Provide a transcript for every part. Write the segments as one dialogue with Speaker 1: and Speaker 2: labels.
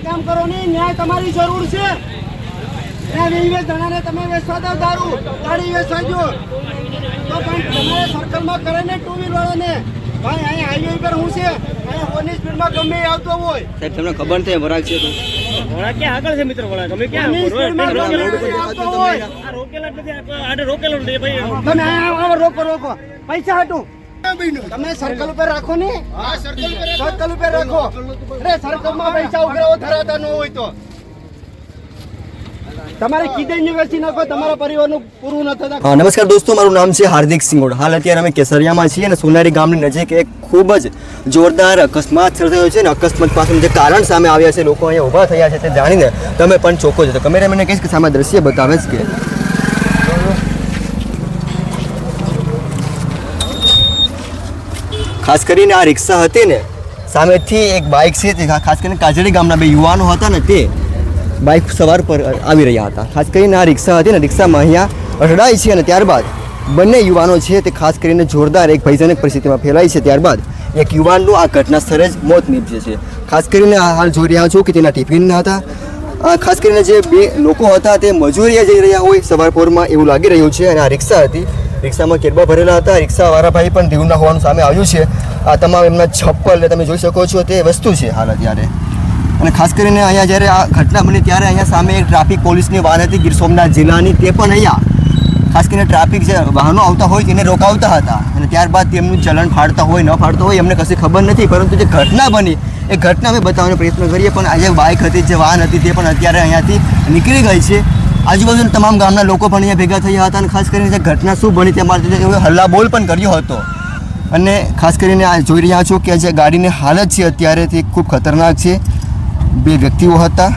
Speaker 1: કામ કરો? ને ન્યાય તમારી જરૂર છે. તમે વેચવા દો દારૂ ગાડી વેચવા જો તો પણ તમારે સર્કલમાં કરે ને ટુ વ્હીલ વાળાને. ભાઈ અહીં હાઈવે પર હું છે? અહીંયા ફોરની સ્પીડમાં ગમે આવતો હોય.
Speaker 2: સાહેબ તમને ખબર છે વરાગ છે તો?
Speaker 3: વરાગ ક્યાં આગળ છે મિત્ર વરાગ અમે ક્યાં
Speaker 1: ફોરની સ્પીડમાં ગમે આવતો હોય.
Speaker 3: આ રોકેલા નથી આડે રોકેલો નથી ભાઈ.
Speaker 1: તમે આ રોકો રોકો. પૈસા હટું. તમે સર્કલ ઉપર રાખો ને. સર્કલ ઉપર રાખો. અરે સર્કલમાં પૈસા ઉઘરાવો ધરાતા ન હોય તો. તમારે કીધે
Speaker 2: નમસ્કાર દોસ્તો, મારું નામ છે હાર્દિક સિંગોડ હાલ અત્યારે અમે કેસરિયામાં છીએ અને સોનારી ગામની નજીક એક ખૂબ જ જોરદાર અકસ્માત સર્જાયો છે ને અકસ્માત પાછળનું જે કારણ સામે આવ્યા છે, લોકો અહીંયા ઊભા થયા છે તે જાણીને તમે પણ ચોખ્ખો છો. તો કેમેરામેનને કહીશ કે સામે દ્રશ્ય બતાવે છે કે ખાસ કરીને આ રિક્ષા હતી ને, સામેથી એક બાઇક છે તે, ખાસ કરીને કાજળી ગામના બે યુવાનો હતા ને તે બાઇક સવાર પર આવી રહ્યા હતા. ખાસ કરીને આ રિક્ષા હતી ને રિક્ષામાં અહીંયા અઢડાય છે અને ત્યારબાદ બંને યુવાનો છે તે ખાસ કરીને જોરદાર એક ભયજનક પરિસ્થિતિમાં ફેલાય છે. ત્યારબાદ એક યુવાનનું આ ઘટના સ્થળે જ મોત નીપજે છે. ખાસ કરીને હાલ જોઈ રહ્યા છો કે તેના ટિફિનના હતા. ખાસ કરીને જે બે લોકો હતા તે મજૂરીએ જઈ રહ્યા હોય સવાર પોરમાં એવું લાગી રહ્યું છે અને આ રિક્ષા હતી. રિક્ષામાં કેરબા ભરેલા હતા. રિક્ષાવાળા ભાઈ પણ દીવના હોવાનું સામે આવ્યું છે. આ તમામ એમના છપ્પલ તમે જોઈ શકો છો તે વસ્તુ છે હાલ અત્યારે. અને ખાસ કરીને અહીંયા જ્યારે આ ઘટના બની ત્યારે અહીંયા સામે એક ટ્રાફિક પોલીસની વાહન હતી, ગીર સોમનાથ જિલ્લાની, તે પણ અહીંયા. ખાસ કરીને ટ્રાફિક જે વાહનો આવતા હોય તેને રોકાવતા હતા. અને ત્યારબાદ તેમનું ચલણ ફાડતા હોય, ન ફાડતા હોય, એમને કશી ખબર નથી. પરંતુ જે ઘટના બની, એ ઘટના અમે બતાવવાનો પ્રયત્ન કરીએ. પણ આ જે બાઇક હતી, જે વાહન હતી, તે પણ અત્યારે અહીંયાથી નીકળી ગઈ છે. આજુબાજુના તમામ ગામના લોકો પણ અહીંયા ભેગા થયા હતા. અને ખાસ કરીને જે ઘટના શું બની, તે માટે હલ્લા બોલ પણ કર્યો હતો. અને ખાસ કરીને આ જોઈ રહ્યા છો કે જે ગાડીની હાલત છે અત્યારે તે ખૂબ ખતરનાક છે. બે વ્યક્તિઓ હતા.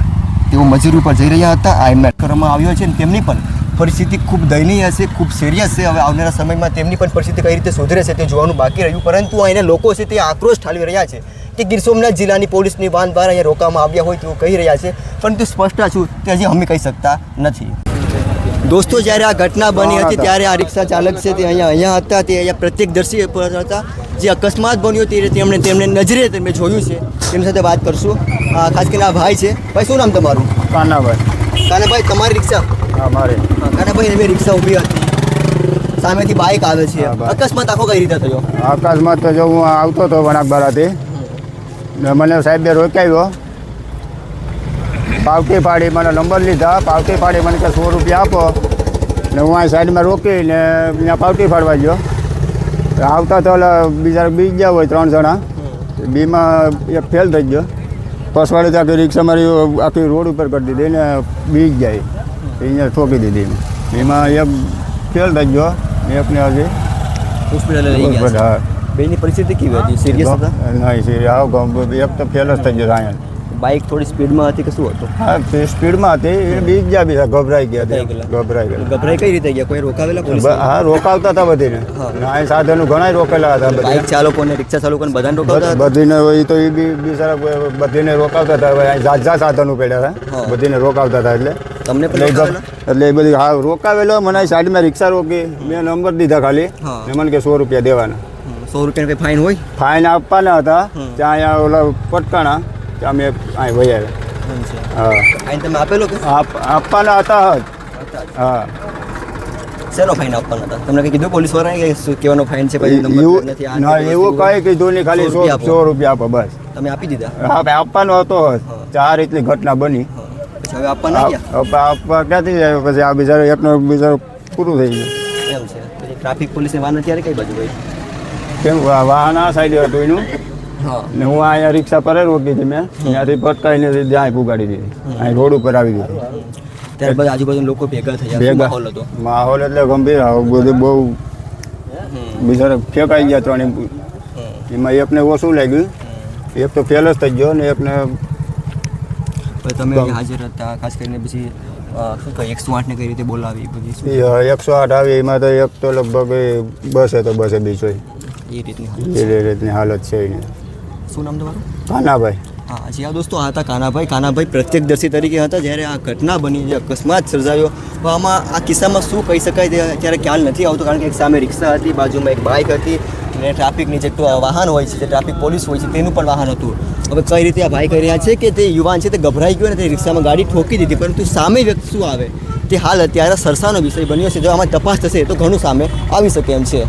Speaker 2: તેઓ મજૂરી ઉપર જઈ રહ્યા હતા. આ એમને કરવામાં આવ્યો છે અને તેમની પણ પરિસ્થિતિ ખૂબ દયનીય છે ખૂબ સિરિયસ છે. હવે આવનારા સમયમાં તેમની પણ પરિસ્થિતિ કઈ રીતે સુધરે છે તે જોવાનું બાકી રહ્યું. પરંતુ અહીંના લોકો છે તે આક્રોશ ઠાલવી રહ્યા છે કે ગીર સોમનાથ જિલ્લાની પોલીસની વાન દ્વારા અહીંયા રોકવામાં આવ્યા હોય તેવું કહી રહ્યા છે. પરંતુ સ્પષ્ટ છું તે હજી અમે કહી શકતા નથી. દોસ્તો જ્યારે આ ઘટના બની હતી ત્યારે આ રિક્ષા ચાલક છે તે અહીંયા અહીંયા હતા તે અહીંયા પ્રત્યેકદર્શી પર હતા. જે અકસ્માત બન્યો તે તેમણે તેમને નજરે મેં જોયું છે. તેમની સાથે વાત કરશું. આ ખાસ કરીને આ ભાઈ છે. ભાઈ શું નામ તમારું?
Speaker 4: કાનાભાઈ.
Speaker 2: કાનાભાઈ તમારી રિક્ષા?
Speaker 4: હા મારે.
Speaker 2: કાનાભાઈ એની રિક્ષા ઊભી હતી. સામેથી બાઇક આવે છે. અકસ્માત આખો કઈ રીતે થયો?
Speaker 4: અકસ્માત તો જો હું આવતો હતો વણાકબારાથી. મને સાહેબે રોકાવ્યો. પાવટી પાડી મને નંબર લીધા પાવટી પાડી મને કે સો રૂપિયા આપો ને હું અહીં સાઈડમાં રોકીને ત્યાં પાવટી પાડવા ગયો આવતા તો ઓલા બીજા બી ગયા હોય ત્રણ જણા બીમાં એક ફેલ થઈ ગયો પસવાડે તો આખી રિક્ષા મારી આખી રોડ ઉપર કરી દીધી ને બી જાય અહીંયા ઠોકી દીધી એમાં એક ફેલ થઈ ગયો ને એકને હજી
Speaker 2: હોસ્પિટલે લઈ ગયા છે.
Speaker 4: હા
Speaker 2: બેની પરિસ્થિતિ કેવી હતી સિરિયસ હતા
Speaker 4: નહીં સિરિયસ આવો ગમ- એક તો ફેલ જ થઈ ગયો અહીંયા
Speaker 2: બાઇક થોડી સ્પીડમાં હતી કે શું હતું?
Speaker 4: હા તે સ્પીડમાં હતી. એ બીજા બીજા ગભરાઈ ગયા
Speaker 2: ગભરાઈ
Speaker 4: ગભરાઈ ગયા
Speaker 2: ગભરાઈ કઈ રીતે ગયા? કોઈ રોકાવેલા પોલીસ
Speaker 4: હા રોકાવતા હતા બધીને.
Speaker 2: હા.
Speaker 4: સાધનો ઘણા રોકેલા હતા બાઈક
Speaker 2: બાઇક ચાલકોને રિક્ષા ચાલકોને બધાને રોકાવતા
Speaker 4: બધ- બધીને એ તો એ બી બિચારા બધીને રોકાવતા હતા. અહીં જાત જાત સાધનો પડ્યા હતા. બધીને રોકાવતા હતા એટલે.
Speaker 2: તમને
Speaker 4: એટલે એ બધી હા રોકાવેલો. મને સાઈડમાં રિક્ષા રોકી. મેં નંબર દીધા ખાલી. મને કે સો રૂપિયા દેવાના.
Speaker 2: સો રૂપિયા ફાઇન હોય?
Speaker 4: ફાઇન આપવાના હતા. ત્યાં અહીંયા ઓલા પટકાણા. ત્યાં મેં અહીં વહ્યા હા.
Speaker 2: ફાઇન તમે આપેલો કે?
Speaker 4: આપવાના હતા જ. હા.
Speaker 2: શેનો ફાઇન આપવાનો હતા? તમને કઈ કીધું પોલીસ વાળાએ કે કેવાનો ફાઇન છે? પછી નંબર નથી
Speaker 4: ના એવું કઈ કીધું નહીં ખાલી
Speaker 2: સો
Speaker 4: સો
Speaker 2: રૂપિયા આપો.
Speaker 4: બસ.
Speaker 2: તમે આપી દીધા?
Speaker 4: હા ભાઈ આપવાનો હતો ચાર રીતની ઘટના બની.
Speaker 2: હા. પછી હવે આપવા ના ગયા
Speaker 4: આપવા ક્યાંથી જાય? પછી આ બિચારો એકનો બિચારો પૂરું થઈ ગયું.
Speaker 2: એમ છે. ટ્રાફિક પોલીસની વાહન અત્યારે કઈ બાજુ હોય?
Speaker 4: કેમ વાહન આ સાઈડે હતું એનું?
Speaker 2: હા
Speaker 4: ને હું અહીંયા રિક્ષા પર રોકી હતી મેં. ત્યાંથી ભટકાઈને ત્યાં પુગાડી દીધી. અહીં રોડ ઉપર આવી ગઈ
Speaker 2: ત્યારબાદ આજુબાજુ લોકો ભેગા થયા
Speaker 4: ભેગા.
Speaker 2: માહોલ હતો?
Speaker 4: માહોલ એટલે ગંભીર. બધું બહુ બીજા ફેંકાઈ ગયા ત્રણ. એમ. એકને ઓછું લાગ્યું. એક તો ફેલ જ થઈ ગયો ને એકને
Speaker 2: તમે હાજર હતા ખાસ કરીને પછી એકસો કઈ રીતે બોલાવી બધી
Speaker 4: એકસો આઠ આવી એમાં તો એક તો લગભગ બસ બસે તો બસે બીજો.
Speaker 2: એ રીતની હાલત
Speaker 4: છે. એની
Speaker 2: શું નામ તમારું?
Speaker 4: કાનાભાઈ.
Speaker 2: હા જી આ દોસ્તો આ હતા કાનાભાઈ. કાનાભાઈ પ્રત્યક્ષદર્શી તરીકે હતા જ્યારે આ ઘટના બની જે અકસ્માત સર્જાયો. તો આમાં આ કિસ્સામાં શું કહી શકાય તે અત્યારે ખ્યાલ નથી આવતો કારણ કે એક સામે રિક્ષા હતી બાજુમાં એક બાઇક હતી અને ટ્રાફિકની જે વાહન હોય છે જે ટ્રાફિક પોલીસ હોય છે તેનું પણ વાહન હતું. હવે કઈ રીતે આ ભાઈ કહી રહ્યા છે કે તે યુવાન છે તે ગભરાઈ ગયો અને તે રિક્ષામાં ગાડી ઠોકી દીધી પરંતુ સામે વ્યક્તિ શું આવે? તે હાલ અત્યારે સરસાનો વિષય બન્યો છે જો આમાં તપાસ થશે તો ઘણું સામે આવી શકે એમ છે.